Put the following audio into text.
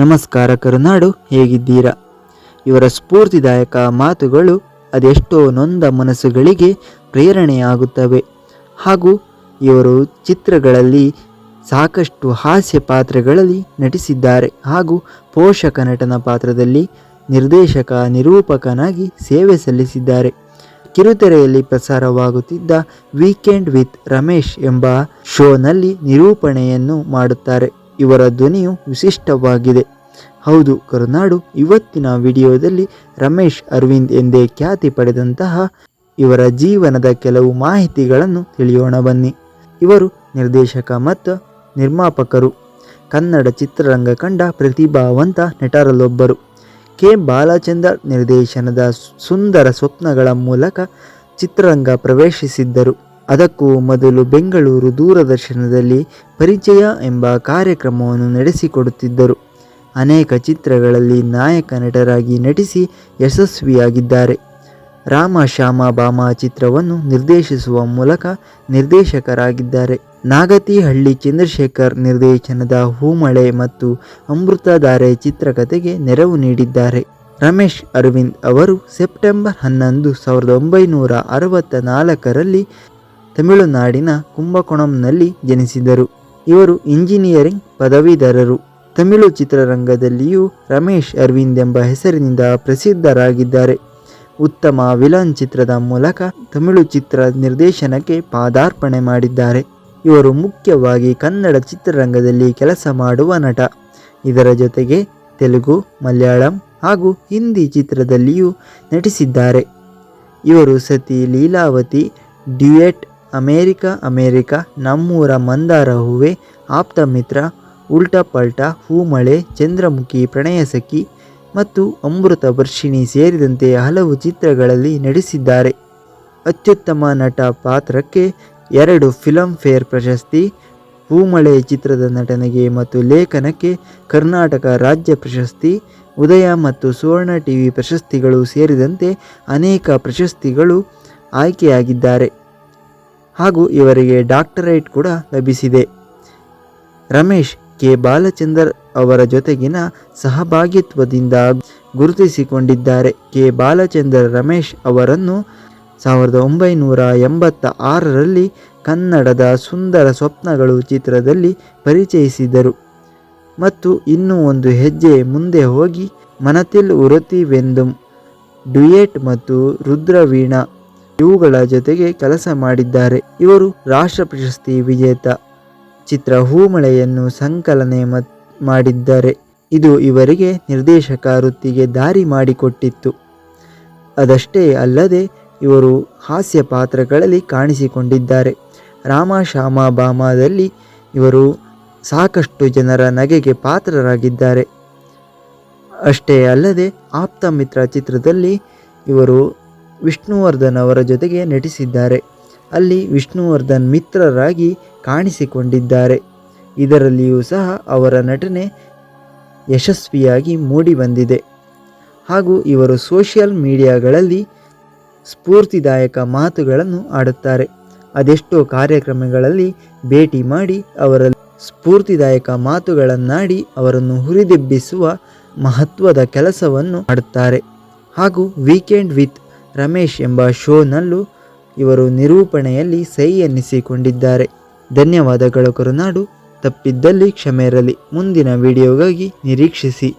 ನಮಸ್ಕಾರ ಕರುನಾಡು, ಹೇಗಿದ್ದೀರಾ? ಇವರ ಸ್ಫೂರ್ತಿದಾಯಕ ಮಾತುಗಳು ಅದೆಷ್ಟೋ ನೊಂದ ಮನಸ್ಸುಗಳಿಗೆ ಪ್ರೇರಣೆಯಾಗುತ್ತವೆ. ಹಾಗೂ ಇವರು ಚಿತ್ರಗಳಲ್ಲಿ ಸಾಕಷ್ಟು ಹಾಸ್ಯ ಪಾತ್ರಗಳಲ್ಲಿ ನಟಿಸಿದ್ದಾರೆ. ಹಾಗೂ ಪೋಷಕ ನಟನ ಪಾತ್ರದಲ್ಲಿ ನಿರ್ದೇಶಕ, ನಿರೂಪಕನಾಗಿ ಸೇವೆ ಸಲ್ಲಿಸಿದ್ದಾರೆ. ಕಿರುತೆರೆಯಲ್ಲಿ ಪ್ರಸಾರವಾಗುತ್ತಿದ್ದ ವೀಕೆಂಡ್ ವಿತ್ ರಮೇಶ್ ಎಂಬ ಶೋನಲ್ಲಿ ನಿರೂಪಣೆಯನ್ನು ಮಾಡುತ್ತಾರೆ. ಇವರ ಧ್ವನಿಯು ವಿಶಿಷ್ಟವಾಗಿದೆ. ಹೌದು, ಕರುನಾಡು ಇವತ್ತಿನ ವಿಡಿಯೋದಲ್ಲಿ ರಮೇಶ್ ಅರವಿಂದ್ ಎಂದೇ ಖ್ಯಾತಿ ಪಡೆದಂತಹ ಇವರ ಜೀವನದ ಕೆಲವು ಮಾಹಿತಿಗಳನ್ನು ತಿಳಿಯೋಣ ಬನ್ನಿ. ಇವರು ನಿರ್ದೇಶಕ ಮತ್ತು ನಿರ್ಮಾಪಕರು. ಕನ್ನಡ ಚಿತ್ರರಂಗ ಕಂಡ ಪ್ರತಿಭಾವಂತ ನಟರಲ್ಲೊಬ್ಬರು. ಕೆ. ಬಾಲಚಂದ್ರ ನಿರ್ದೇಶನದ ಸುಂದರ ಸ್ವಪ್ನಗಳ ಮೂಲಕ ಚಿತ್ರರಂಗ ಪ್ರವೇಶಿಸಿದ್ದರು. ಅದಕ್ಕೂ ಮೊದಲು ಬೆಂಗಳೂರು ದೂರದರ್ಶನದಲ್ಲಿ ಪರಿಚಯ ಎಂಬ ಕಾರ್ಯಕ್ರಮವನ್ನು ನಡೆಸಿಕೊಡುತ್ತಿದ್ದರು. ಅನೇಕ ಚಿತ್ರಗಳಲ್ಲಿ ನಾಯಕ ನಟರಾಗಿ ನಟಿಸಿ ಯಶಸ್ವಿಯಾಗಿದ್ದಾರೆ. ರಾಮ ಶ್ಯಾಮ ಬಾಮ ಚಿತ್ರವನ್ನು ನಿರ್ದೇಶಿಸುವ ಮೂಲಕ ನಿರ್ದೇಶಕರಾಗಿದ್ದಾರೆ. ನಾಗತಿಹಳ್ಳಿ ಚಂದ್ರಶೇಖರ್ ನಿರ್ದೇಶನದ ಹೂಮಳೆ ಮತ್ತು ಅಮೃತಧಾರೆ ಚಿತ್ರಕಥೆಗೆ ನೆರವು ನೀಡಿದ್ದಾರೆ. ರಮೇಶ್ ಅರವಿಂದ್ ಅವರು ಸೆಪ್ಟೆಂಬರ್ ಹನ್ನೊಂದು ಸಾವಿರದ ಒಂಬೈನೂರ ಅರವತ್ತ ನಾಲ್ಕರಲ್ಲಿ ತಮಿಳುನಾಡಿನ ಕುಂಭಕೋಣಂನಲ್ಲಿ ಜನಿಸಿದರು. ಇವರು ಇಂಜಿನಿಯರಿಂಗ್ ಪದವೀಧರರು. ತಮಿಳು ಚಿತ್ರರಂಗದಲ್ಲಿಯೂ ರಮೇಶ್ ಅರವಿಂದ್ ಎಂಬ ಹೆಸರಿನಿಂದ ಪ್ರಸಿದ್ಧರಾಗಿದ್ದಾರೆ. ಉತ್ತಮ ವಿಲನ್ ಚಿತ್ರದ ಮೂಲಕ ತಮಿಳು ಚಿತ್ರ ನಿರ್ದೇಶನಕ್ಕೆ ಪಾದಾರ್ಪಣೆ ಮಾಡಿದ್ದಾರೆ. ಇವರು ಮುಖ್ಯವಾಗಿ ಕನ್ನಡ ಚಿತ್ರರಂಗದಲ್ಲಿ ಕೆಲಸ ಮಾಡುವ ನಟ. ಇದರ ಜೊತೆಗೆ ತೆಲುಗು, ಮಲಯಾಳಂ ಹಾಗೂ ಹಿಂದಿ ಚಿತ್ರದಲ್ಲಿಯೂ ನಟಿಸಿದ್ದಾರೆ. ಇವರು ಸತಿ ಲೀಲಾವತಿ ಡ್ಯುಯೆಟ್ ಅಮೇರಿಕ ಅಮೇರಿಕ, ನಮ್ಮೂರ ಮಂದಾರ ಹೂವೆ, ಆಪ್ತ ಮಿತ್ರ, ಉಲ್ಟಾ ಪಲ್ಟಾ, ಹೂಮಳೆ, ಚಂದ್ರಮುಖಿ, ಪ್ರಣಯಸಖಿ ಮತ್ತು ಅಮೃತ ವರ್ಷಿಣಿ ಸೇರಿದಂತೆ ಹಲವು ಚಿತ್ರಗಳಲ್ಲಿ ನಟಿಸಿದ್ದಾರೆ. ಅತ್ಯುತ್ತಮ ನಟ ಪಾತ್ರಕ್ಕೆ ಎರಡು ಫಿಲಂ ಫೇರ್ ಪ್ರಶಸ್ತಿ, ಹೂಮಳೆ ಚಿತ್ರದ ನಟನೆಗೆ ಮತ್ತು ಲೇಖನಕ್ಕೆ ಕರ್ನಾಟಕ ರಾಜ್ಯ ಪ್ರಶಸ್ತಿ, ಉದಯ ಮತ್ತು ಸುವರ್ಣ ಟಿವಿ ಪ್ರಶಸ್ತಿಗಳು ಸೇರಿದಂತೆ ಅನೇಕ ಪ್ರಶಸ್ತಿಗಳು ಆಯ್ಕೆಯಾಗಿದ್ದಾರೆ. ಹಾಗೂ ಇವರಿಗೆ ಡಾಕ್ಟರೇಟ್ ಕೂಡ ಲಭಿಸಿದೆ. ರಮೇಶ್ ಕೆ. ಬಾಲಚಂದರ್ ಅವರ ಜೊತೆಗಿನ ಸಹಭಾಗಿತ್ವದಿಂದ ಗುರುತಿಸಿಕೊಂಡಿದ್ದಾರೆ. ಕೆ. ಬಾಲಚಂದರ್ ರಮೇಶ್ ಅವರನ್ನು ಸಾವಿರದ ಒಂಬೈನೂರ ಎಂಬತ್ತ ಆರರಲ್ಲಿ ಕನ್ನಡದ ಸುಂದರ ಸ್ವಪ್ನಗಳು ಚಿತ್ರದಲ್ಲಿ ಪರಿಚಯಿಸಿದರು. ಮತ್ತು ಇನ್ನೂ ಒಂದು ಹೆಜ್ಜೆ ಮುಂದೆ ಹೋಗಿ ಮನತಿಲ್ ಉರತಿವೆಂದು ಡುಯೇಟ್ ಮತ್ತು ರುದ್ರವೀಣಾ ಇವುಗಳ ಜೊತೆಗೆ ಕೆಲಸ ಮಾಡಿದ್ದಾರೆ. ಇವರು ರಾಷ್ಟ್ರ ಪ್ರಶಸ್ತಿ ವಿಜೇತ. ಚಿತ್ರ ಹೂಮಳೆಯನ್ನು ಸಂಕಲನೆ ಮಾಡಿದ್ದಾರೆ. ಇದು ಇವರಿಗೆ ನಿರ್ದೇಶಕ ವೃತ್ತಿಗೆ ದಾರಿ ಮಾಡಿಕೊಟ್ಟಿತ್ತು. ಅದಷ್ಟೇ ಅಲ್ಲದೆ ಇವರು ಹಾಸ್ಯ ಪಾತ್ರಗಳಲ್ಲಿ ಕಾಣಿಸಿಕೊಂಡಿದ್ದಾರೆ. ರಾಮ ಶ್ಯಾಮ ಬಾಮದಲ್ಲಿ ಇವರು ಸಾಕಷ್ಟು ಜನರ ನಗೆಗೆ ಪಾತ್ರರಾಗಿದ್ದಾರೆ. ಅಷ್ಟೇ ಅಲ್ಲದೆ ಆಪ್ತ ಮಿತ್ರ ಚಿತ್ರದಲ್ಲಿ ಇವರು ವಿಷ್ಣುವರ್ಧನ್ ಅವರ ಜೊತೆಗೆ ನಟಿಸಿದ್ದಾರೆ. ಅಲ್ಲಿ ವಿಷ್ಣುವರ್ಧನ್ ಮಿತ್ರರಾಗಿ ಕಾಣಿಸಿಕೊಂಡಿದ್ದಾರೆ. ಇದರಲ್ಲಿಯೂ ಸಹ ಅವರ ನಟನೆ ಯಶಸ್ವಿಯಾಗಿ ಮೂಡಿಬಂದಿದೆ. ಹಾಗೂ ಇವರು ಸೋಷಿಯಲ್ ಮೀಡಿಯಾಗಳಲ್ಲಿ ಸ್ಫೂರ್ತಿದಾಯಕ ಮಾತುಗಳನ್ನು ಆಡುತ್ತಾರೆ. ಅದೆಷ್ಟೋ ಕಾರ್ಯಕ್ರಮಗಳಲ್ಲಿ ಭೇಟಿ ಮಾಡಿ ಅವರ ಸ್ಫೂರ್ತಿದಾಯಕ ಮಾತುಗಳನ್ನಾಡಿ ಅವರನ್ನು ಹುರಿದೆಬ್ಬಿಸುವ ಮಹತ್ವದ ಕೆಲಸವನ್ನು ಮಾಡುತ್ತಾರೆ. ಹಾಗೂ ವೀಕೆಂಡ್ ವಿತ್ ರಮೇಶ್ ಎಂಬ ಶೋನಲ್ಲೂ ಇವರು ನಿರೂಪಣೆಯಲ್ಲಿ ಸೈ ಎನ್ನಿಸಿಕೊಂಡಿದ್ದಾರೆ. ಧನ್ಯವಾದಗಳು ಕರುನಾಡು. ತಪ್ಪಿದ್ದಲ್ಲಿ ಕ್ಷಮೆ ಇರಲಿ. ಮುಂದಿನ ವಿಡಿಯೋಗಾಗಿ ನಿರೀಕ್ಷಿಸಿ.